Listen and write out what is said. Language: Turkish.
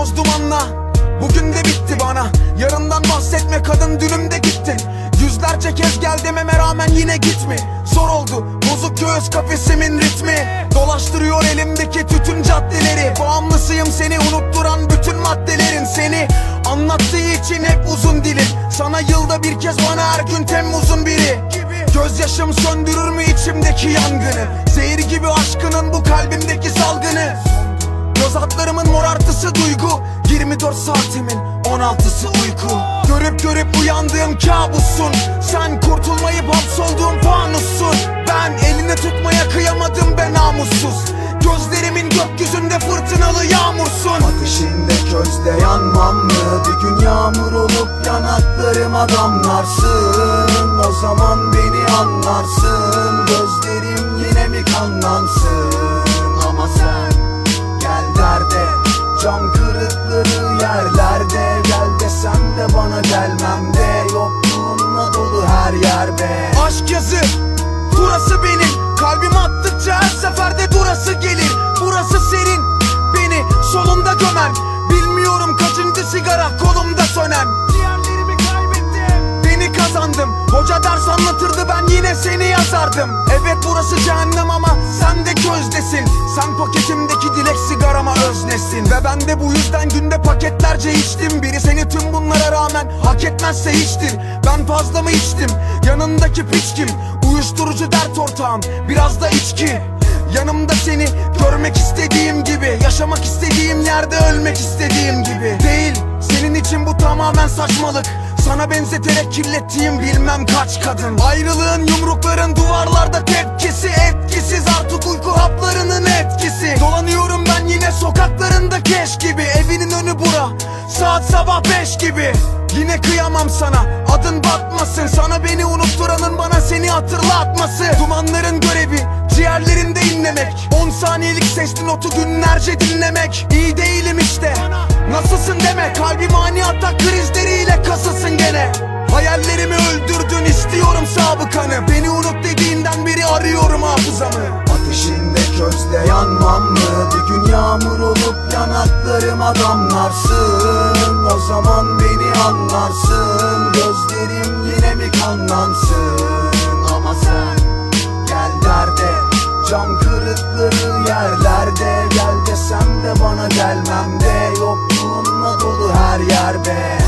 anla Bugün de bitti bana. Yarından bahsetme kadın dünümde gittin Yüzlerce kez gel dememe rağmen yine gitme. Zor oldu bozuk göğüs kafesimin ritmi. Dolaştırıyor elimdeki tütün caddeleri. Bağımlısıyım seni unutturan bütün maddelerin Seni. Anlattığı için hep uzun dilim Sana yılda bir kez bana her gün Temmuz'un biri. Gözyaşım söndürür mü içimdeki yangını? Zehir gibi aşkının bu kalbimdeki salgını Göz hatlarımın morartısı duygu. 24 saatimin 16'sı uyku. Görüp görüp uyandığım kabussun Sen kurtulmayıp hapsolduğum fanussun Ben elini tutmaya kıyamadım ben namussuz. Gözlerimin gökyüzünde fırtınalı yağmursun. Ateşinde közde yanmam mı? Bir gün yağmur olup yanaklarıma damlarsın. O zaman beni anlarsın. Gözlerim yine mi kanlansın Can kırıkları yerlerde Gel desem de bana gelmem de. Yokluğunla dolu her yer be Aşk yazı Burası benim. Kalbim attıkça her seferde durası gelir. Burası serin Beni solunda gömen. Bilmiyorum kaçıncı sigara kolumda anlatırdı ben yine seni yazardım. Evet burası cehennem ama sen de közdesin Sen paketimdeki dilek sigarama öznesin. Ve ben de bu yüzden günde paketlerce içtim. Biri seni tüm bunlara rağmen hak etmezse hiçtir Ben fazla mı içtim? Yanındaki piç kim Uyuşturucu dert ortağım. Biraz da içki. Yanımda seni görmek istediğim gibi Yaşamak istediğim yerde ölmek istediğim gibi. Değil senin için bu tamamen saçmalık Sana benzeterek kirlettiğim bilmem kaç kadın. Ayrılığın yumrukların duvarlarda tepkisi Etkisiz artık uyku haplarının etkisi. Dolanıyorum ben yine sokaklarında keş gibi Evinin önü bura saat sabah beş gibi. Yine kıyamam sana adın batmasın. Sana beni unutturanın bana seni hatırlatması. Dumanların görevi ciğerlerinde inlemek. 10 saniyelik sesli notu günlerce dinlemek. İyi değilim işte Nasılsın deme. Kalbim ani atak gene Hayallerimi öldürdün istiyorum sabıkanı. Beni unut dediğinden beri arıyorum hafızamı. Ateşinde közde yanmam mı? Bir gün yağmur olup yanaklarıma damlarsın. O zaman beni anlarsın Gözlerim yine mi kanlansın? Ama sen gel derde Can kırıkları yerlerde. Gel desem de bana gelmem de Yokluğunla dolu her yer be